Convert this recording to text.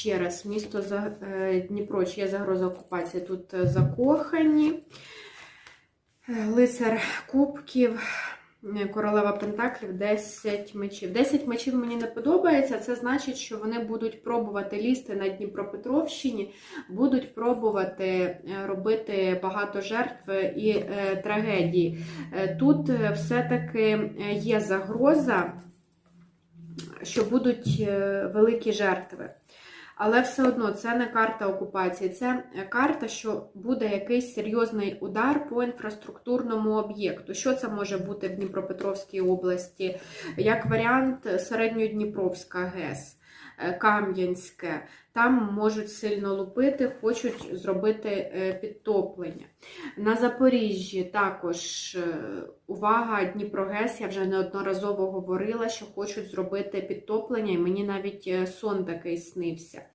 Ще раз, місто е, Дніпро, є загроза окупації. Тут е, закохані, Е, лицар кубків, королева Пентаклів, 10 мечів. 10 мечів мені не подобається. Це значить, що вони будуть пробувати лізти на Дніпропетровщині, будуть пробувати робити багато жертв і трагедії. Тут все-таки є загроза, що будуть великі жертви. Але все одно це не карта окупації, це карта, що буде якийсь серйозний удар по інфраструктурному об'єкту. Що це може бути в Дніпропетровській області? Як варіант, Середньодніпровська ГЕС, е, Кам'янське. Там можуть сильно лупити, хочуть зробити е, підтоплення. На Запоріжжі також е, увага, Дніпрогес, я вже неодноразово говорила, що хочуть зробити підтоплення, і мені навіть сон такий снився.